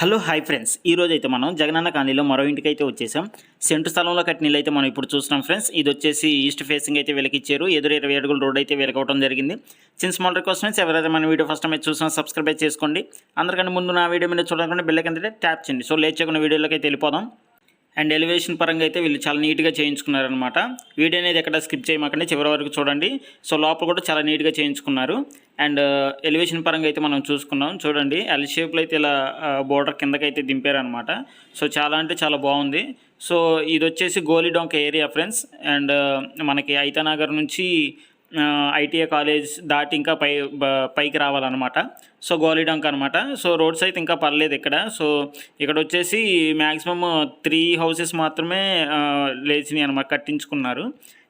Hello hi friends. ఈ రోజు అయితే మనం జగనన్న కాలనీలో మరో ఇంటికి అయితే వచ్చేసాం. సెంటు స్థలంలో కట్టిన ఇల్లు అయితే మనం ఇప్పుడు చూస్తున్నాం ఫ్రెండ్స్. ఇది వచ్చేసి ఈస్ట్ ఫేసింగ్ అయితే వెలకిచ్చారు ఎదురు ఇరవై అడుగుల రోడ్ అయితే వెలకవడం జరిగింది. చిన్న స్మాల్ రిక్వెస్ట్ ఫ్రెండ్స్ ఎవరైతే మన వీడియో ఫస్ట్ టైం చూసినా సబ్స్క్రైబ్ చేసుకోండి. అందరికంటే ముందు నా వీడియో మీద చూడకుండా బెల్ కింద ట్యాప్ చేయండి. సో లేట్ చేయకుండా వీడియోలోకి అయితే వెళ్ళిపోదాం. అండ్ ఎలివేషన్ పరంగా అయితే వీళ్ళు చాలా నీట్గా చేయించుకున్నారనమాట వీడియో అనేది ఎక్కడ స్కిప్ చేయమాకండి చివరి వరకు చూడండి. సో లోపల కూడా చాలా నీట్గా చేయించుకున్నారు. అండ్ uh, ఎలివేషన్ పరంగా అయితే మనం చూసుకున్నాం. చూడండి ఎల్ షేప్లో అయితే ఇలా uh, బోర్డర్ కిందకైతే దింపారనమాట సో చాలా అంటే చాలా బాగుంది. సో ఇది వచ్చేసి Golidonka area friends and uh, మనకి ఐతానగర్ నుంచి ఐటీఐ కాలేజ్ దాటి ఇంకా పై పైకి రావాలన్నమాట. సో గోలీడంక్ అనమాట సో రోడ్స్ అయితే ఇంకా పర్లేదు ఇక్కడ. సో ఇక్కడ వచ్చేసి మ్యాక్సిమమ్ త్రీ హౌసెస్ మాత్రమే లేచినాయి అనమాట కట్టించుకున్నారు.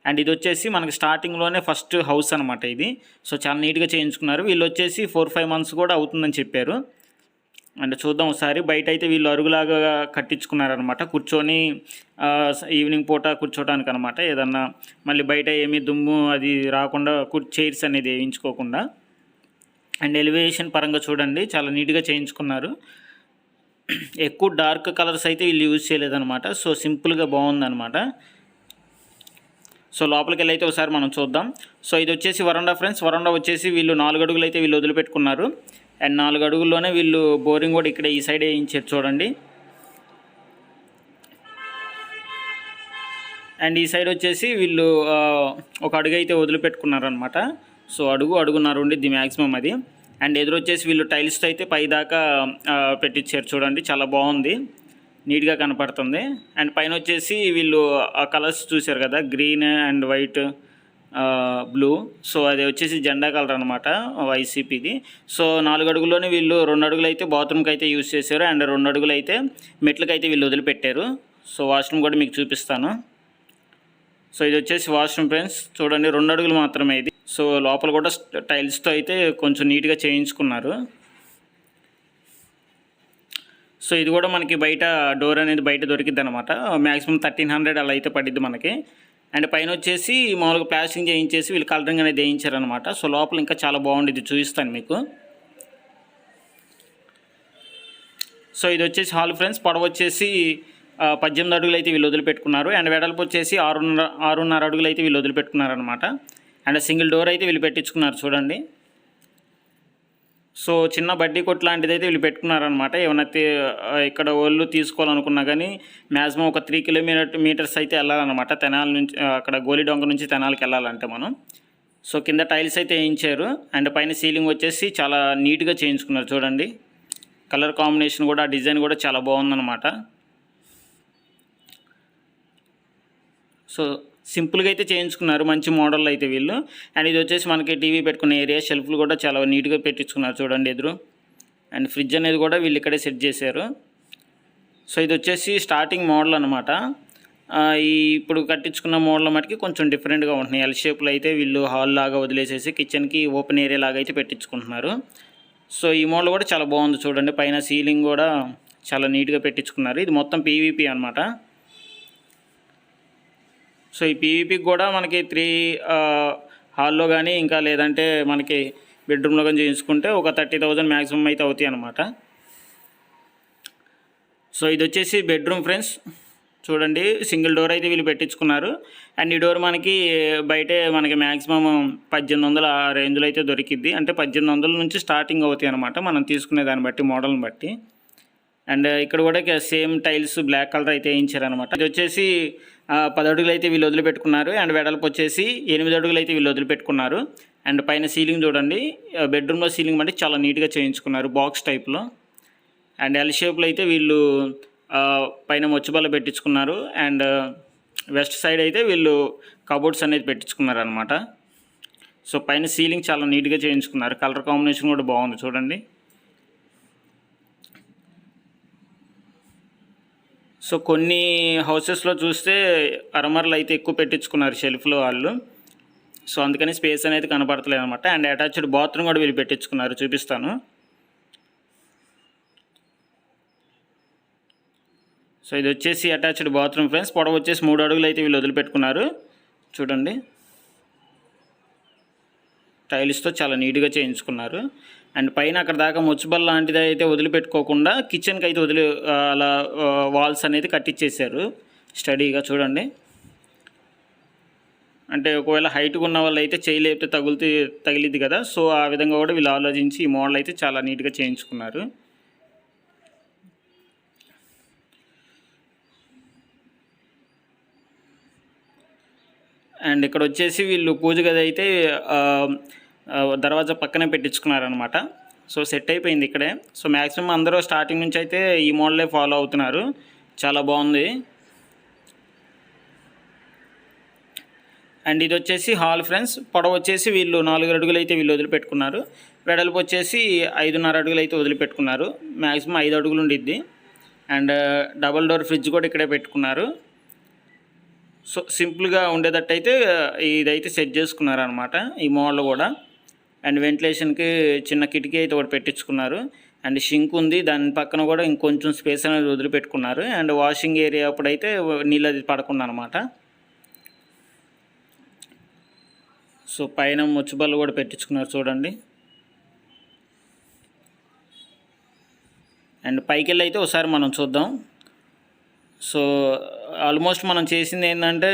అండ్ ఇది వచ్చేసి మనకి స్టార్టింగ్లోనే ఫస్ట్ హౌస్ అనమాట ఇది. సో చాలా నీట్గా చేయించుకున్నారు. వీళ్ళు వచ్చేసి ఫోర్ ఫైవ్ మంత్స్ కూడా అవుతుందని చెప్పారు. అంటే చూద్దాం ఒకసారి. బయట అయితే వీళ్ళు అరుగులాగా కట్టించుకున్నారనమాట కూర్చొని ఈవినింగ్ పూట కూర్చోడానికి అనమాట ఏదన్నా మళ్ళీ బయట ఏమీ దుమ్ము అది రాకుండా చైర్స్ అనేది వేయించుకోకుండా. అండ్ ఎలివేషన్ పరంగా చూడండి చాలా నీట్గా చేయించుకున్నారు. ఎక్కువ డార్క్ కలర్స్ అయితే వీళ్ళు యూజ్ చేయలేదన్నమాట. సో సింపుల్గా బాగుందన్నమాట. సో లోపలికి వెళ్ళి అయితే ఒకసారి మనం చూద్దాం. సో ఇది వచ్చేసి వరండా ఫ్రెండ్స్. వరండా వచ్చేసి వీళ్ళు నాలుగు అడుగులు అయితే వీళ్ళు వదిలిపెట్టుకున్నారు. అండ్ నాలుగు అడుగుల్లోనే వీళ్ళు బోరింగ్ కూడా ఇక్కడ ఈ సైడ్ వేయించారు చూడండి. అండ్ ఈ సైడ్ వచ్చేసి వీళ్ళు ఒక అడుగు అయితే వదిలిపెట్టుకున్నారనమాట సో అడుగు అడుగున్నర ఉండిద్ది మ్యాక్సిమం అది. అండ్ ఎదురొచ్చేసి వీళ్ళు టైల్స్తో అయితే పై దాకా పెట్టించారు చూడండి. చాలా బాగుంది. నీట్గా కనపడుతుంది. అండ్ పైన వచ్చేసి వీళ్ళు ఆ కలర్స్ చూశారు కదా green and white. Blue so అది వచ్చేసి జెండా కలర్ అనమాట వైసీపీది సో నాలుగు అడుగుల్లోనే వీళ్ళు రెండు అడుగులు అయితే బాత్రూమ్కి అయితే యూజ్ చేశారు. అండ్ రెండు అడుగులు అయితే మెట్లకి అయితే వీళ్ళు వదిలిపెట్టారు. సో వాష్రూమ్ కూడా మీకు చూపిస్తాను. సో ఇది వచ్చేసి వాష్రూమ్ ఫ్రెండ్స్. చూడండి రెండు అడుగులు మాత్రమే ఇది. సో లోపల కూడా టైల్స్తో అయితే కొంచెం నీట్గా చేయించుకున్నారు. సో ఇది కూడా మనకి బయట డోర్ అనేది బయట దొరికిద్ది అనమాట మ్యాక్సిమం థర్టీన్ హండ్రెడ్ అలా అయితే పడిద్ది మనకి. అండ్ పైన వచ్చేసి మామూలుగా ప్లాస్టింగ్ చేయించేసి వీళ్ళు కలరింగ్ అనేది వేయించారనమాట సో లోపల ఇంకా చాలా బాగుండేది చూపిస్తాను మీకు. సో ఇది వచ్చేసి హాల్ ఫ్రెండ్స్ పొడవ వచ్చేసి పద్దెనిమిది అడుగులు అయితే వీళ్ళు వదిలిపెట్టుకున్నారు. అండ్ వెడల్పు వచ్చేసి ఆరున్నర ఆరున్నర అడుగులు అయితే వీళ్ళు వదిలిపెట్టుకున్నారు అనమాట అండ్ సింగిల్ డోర్ అయితే వీళ్ళు పెట్టించుకున్నారు చూడండి. సో చిన్న బడ్డీ కొట్టు లాంటిది అయితే వీళ్ళు పెట్టుకున్నారనమాట ఏమైనా ఇక్కడ ఒళ్ళు తీసుకోవాలనుకున్నా కానీ మ్యాక్సిమం ఒక త్రీ కిలోమీటర్ మీటర్స్ అయితే వెళ్ళాలన్నమాట. తెనాలి నుంచి అక్కడ గోలిడొంక నుంచి తెనాలకి వెళ్ళాలంటే మనం. సో కింద టైల్స్ అయితే వేయించారు. అండ్ పైన సీలింగ్ వచ్చేసి చాలా నీట్గా చేయించుకున్నారు చూడండి. కలర్ కాంబినేషన్ కూడా ఆ డిజైన్ కూడా చాలా బాగుందన్నమాట. సో సింపుల్గా అయితే చేయించుకున్నారు మంచి మోడల్ అయితే వీళ్ళు. అండ్ ఇది వచ్చేసి మనకి టీవీ పెట్టుకునే ఏరియా షెల్ఫ్లు కూడా చాలా నీట్గా పెట్టించుకున్నారు చూడండి ఎదురు. అండ్ ఫ్రిడ్జ్ అనేది కూడా వీళ్ళు ఇక్కడే సెట్ చేశారు. సో ఇది వచ్చేసి స్టార్టింగ్ మోడల్ అనమాట ఈ ఇప్పుడు కట్టించుకున్న మోడల్ మటుకి కొంచెం డిఫరెంట్గా ఉంటున్నాయి. ఎల్ షేప్లో అయితే వీళ్ళు హాల్ లాగా వదిలేసేసి కిచెన్కి ఓపెన్ ఏరియా లాగా అయితే పెట్టించుకుంటున్నారు. సో ఈ మోడల్ కూడా చాలా బాగుంది చూడండి. పైన సీలింగ్ కూడా చాలా నీట్గా పెట్టించుకున్నారు. ఇది మొత్తం పీవీపీ అనమాట సో ఈ పీవీపీకి కూడా మనకి త్రీ హాల్లో కానీ ఇంకా లేదంటే మనకి బెడ్రూమ్లో కానీ చేయించుకుంటే ఒక థర్టీ థౌజండ్ మ్యాక్సిమం అయితే అవుతాయి అనమాట సో ఇది వచ్చేసి బెడ్రూమ్ ఫ్రెండ్స్ చూడండి సింగిల్ డోర్ అయితే వీళ్ళు పెట్టించుకున్నారు. అండ్ ఈ డోర్ మనకి బయటే మనకి మ్యాక్సిమం పద్దెనిమిది వందల ఆ రేంజ్లో అయితే దొరికిద్ది. అంటే పద్దెనిమిది వందల నుంచి స్టార్టింగ్ అవుతాయి అనమాట మనం తీసుకునే దాన్ని బట్టి మోడల్ని బట్టి. అండ్ ఇక్కడ కూడా సేమ్ టైల్స్ బ్లాక్ కలర్ అయితే వేయించారనమాట ఇది వచ్చేసి పదడుగులు అయితే వీళ్ళు వదిలిపెట్టుకున్నారు. అండ్ వెడల్పు వచ్చేసి ఎనిమిది అడుగులు అయితే వీళ్ళు వదిలిపెట్టుకున్నారు. అండ్ పైన సీలింగ్ చూడండి. బెడ్రూమ్లో సీలింగ్ అంటే చాలా నీట్గా చేయించుకున్నారు బాక్స్ టైప్లో. అండ్ ఎల్ షేప్లో అయితే వీళ్ళు పైన మొచ్చుబల్ల పెట్టించుకున్నారు. అండ్ వెస్ట్ సైడ్ అయితే వీళ్ళు కబోర్డ్స్ అనేది పెట్టించుకున్నారు అనమాట సో పైన సీలింగ్ చాలా నీట్గా చేయించుకున్నారు. కలర్ కాంబినేషన్ కూడా బాగుంది చూడండి. సో కొన్ని హౌసెస్లో చూస్తే అరమరలు అయితే ఎక్కువ పెట్టించుకున్నారు షెల్ఫ్లో వాళ్ళు. సో అందుకని స్పేస్ అనేది కనపడతలేదు అనమాట అండ్ అటాచ్డ్ బాత్రూమ్ కూడా వీళ్ళు పెట్టించుకున్నారు చూపిస్తాను. సో ఇది వచ్చేసి అటాచ్డ్ బాత్రూమ్ ఫ్రెండ్స్. పొడవ వచ్చేసి మూడు అడుగులు అయితే వీళ్ళు వదిలిపెట్టుకున్నారు. చూడండి. టైల్స్తో చాలా నీట్గా చేయించుకున్నారు. అండ్ పైన అక్కడ దాకా ముచ్చుబల్ లాంటిది అయితే వదిలిపెట్టుకోకుండా కిచెన్కి అయితే వదిలి అలా వాల్స్ అనేది కట్టించేశారు స్టడీగా చూడండి. అంటే ఒకవేళ హైట్గా ఉన్న వాళ్ళు అయితే చేయి లేపితే తగులుతే తగిలిద్ది కదా. సో ఆ విధంగా కూడా వీళ్ళు ఆలోచించి ఈ మోడల్ అయితే చాలా నీట్గా చేయించుకున్నారు. అండ్ ఇక్కడ వచ్చేసి వీళ్ళు పూజ గది అయితే దర్వాజా పక్కనే పెట్టించుకున్నారనమాట సో సెట్ అయిపోయింది ఇక్కడే. సో మ్యాక్సిమం అందరూ స్టార్టింగ్ నుంచి అయితే ఈ మోడలే ఫాలో అవుతున్నారు. చాలా బాగుంది. అండ్ ఇది వచ్చేసి హాల్ ఫ్రెండ్స్. పొడవ వచ్చేసి వీళ్ళు నాలుగు అడుగులు అయితే వీళ్ళు వదిలిపెట్టుకున్నారు. వెడల్పు వచ్చేసి ఐదున్నర అడుగులు అయితే వదిలిపెట్టుకున్నారు. మ్యాక్సిమం ఐదు అడుగులు ఉండిద్ది. అండ్ డబల్ డోర్ ఫ్రిడ్జ్ కూడా ఇక్కడే పెట్టుకున్నారు. సో సింపుల్గా ఉండేటట్టయితే ఇదైతే సెట్ చేసుకున్నారు అనమాట ఈ మోడల్ కూడా. అండ్ వెంటిలేషన్కి చిన్న కిటికీ అయితే ఒకటి పెట్టించుకున్నారు. అండ్ షింక్ ఉంది. దాని పక్కన కూడా ఇంకొంచెం స్పేస్ అనేది వదిలిపెట్టుకున్నారు. అండ్ వాషింగ్ ఏరియా అప్పుడైతే నీళ్ళు అది పడకుండా అనమాట సో పైన ముచ్చుబళ్ళు కూడా పెట్టించుకున్నారు చూడండి. అండ్ పైకి వెళ్ళి అయితే ఒకసారి మనం చూద్దాం. సో ఆల్మోస్ట్ మనం చేసింది ఏంటంటే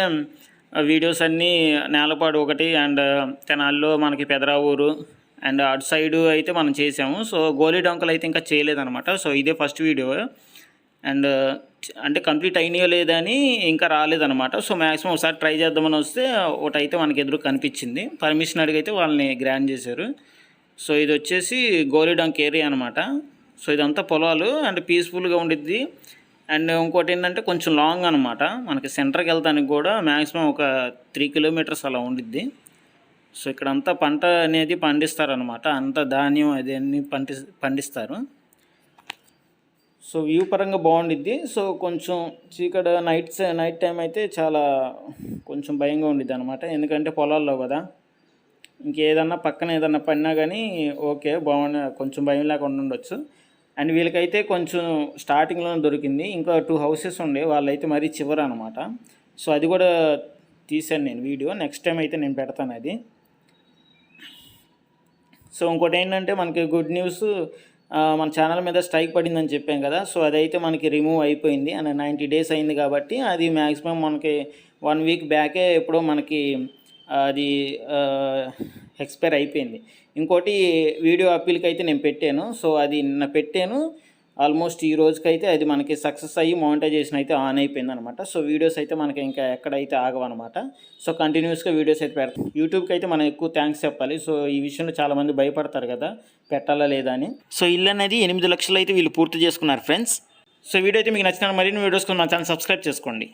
వీడియోస్ అన్నీ నేలపాడు ఒకటి అండ్ తెనాల్లో మనకి పెదరావూరు అండ్ అటు సైడు అయితే మనం చేసాము. సో గోలీ డొంకలు అయితే ఇంకా చేయలేదనమాట సో ఇదే ఫస్ట్ వీడియో. అండ్ అంటే కంప్లీట్ అయినాయో లేదని ఇంకా రాలేదనమాట సో మ్యాక్సిమం ఒకసారి ట్రై చేద్దామని వస్తే ఒకటైతే మనకి ఎదురు కనిపించింది. పర్మిషన్ అడిగైతే వాళ్ళని గ్రాండ్ చేశారు. సో ఇది వచ్చేసి గోలిడాంక్ ఏరియా అనమాట సో ఇదంతా పొలాలు అండ్ పీస్ఫుల్గా ఉండిద్ది. అండ్ ఇంకోటి ఏంటంటే కొంచెం లాంగ్ అనమాట మనకి సెంటర్కి వెళ్తానికి కూడా మ్యాక్సిమం ఒక త్రీ కిలోమీటర్స్ అలా ఉండిద్ది. సో ఇక్కడంతా పంట అనేది పండిస్తారనమాట అంత ధాన్యం అది అన్ని పండి పండిస్తారు. సో వ్యూ పరంగా బాగుండిద్ది. సో కొంచెం చీకట నైట్ నైట్ టైం అయితే చాలా కొంచెం భయంగా ఉండిద్ది అనమాట ఎందుకంటే పొలాల్లో కదా. ఇంకేదన్నా పక్కన ఏదన్నా పడినా కానీ ఓకే బాగుండే కొంచెం భయం లేకుండా ఉండొచ్చు. అండ్ వీళ్ళకైతే కొంచెం స్టార్టింగ్లో దొరికింది. ఇంకా టూ హౌసెస్ ఉండే వాళ్ళైతే మరీ చివర అనమాట సో అది కూడా తీశాను నేను వీడియో. నెక్స్ట్ టైం అయితే నేను పెడతాను అది. సో ఇంకోటి ఏంటంటే మనకి గుడ్ న్యూస్ మన ఛానల్ మీద స్ట్రైక్ పడిందని చెప్పాం కదా. సో అదైతే మనకి రిమూవ్ అయిపోయింది. అండ్ నైంటీ డేస్ అయింది కాబట్టి అది మ్యాక్సిమం మనకి వన్ వీక్ బ్యాకే ఎప్పుడో మనకి అది ఎక్స్పైర్ అయిపోయింది. ఇంకోటి వీడియో అప్పీల్కి అయితే నేను పెట్టాను. సో అది నిన్న పెట్టాను. ఆల్మోస్ట్ ఈ రోజుకైతే అది మనకి సక్సెస్ అయ్యి మానిటైజేషన్ అయితే ఆన్ అయిపోయింది అనమాట సో వీడియోస్ అయితే మనకి ఇంకా ఎక్కడైతే ఆగవన్నమాట సో కంటిన్యూస్గా వీడియోస్ అయితే పెడతాం. యూట్యూబ్కి అయితే మనం ఎక్కువ థ్యాంక్స్ చెప్పాలి. సో ఈ విషయంలో చాలామంది భయపడతారు కదా పెట్టాలా లేదా అని. సో ఇల్లు అనేది ఎనిమిది లక్షలు అయితే వీళ్ళు పూర్తి చేసుకున్నారు ఫ్రెండ్స్. సో వీడియో అయితే మీకు నచ్చిన మరిన్ని వీడియోస్ మన ఛానల్ సబ్స్క్రైబ్ చేసుకోండి.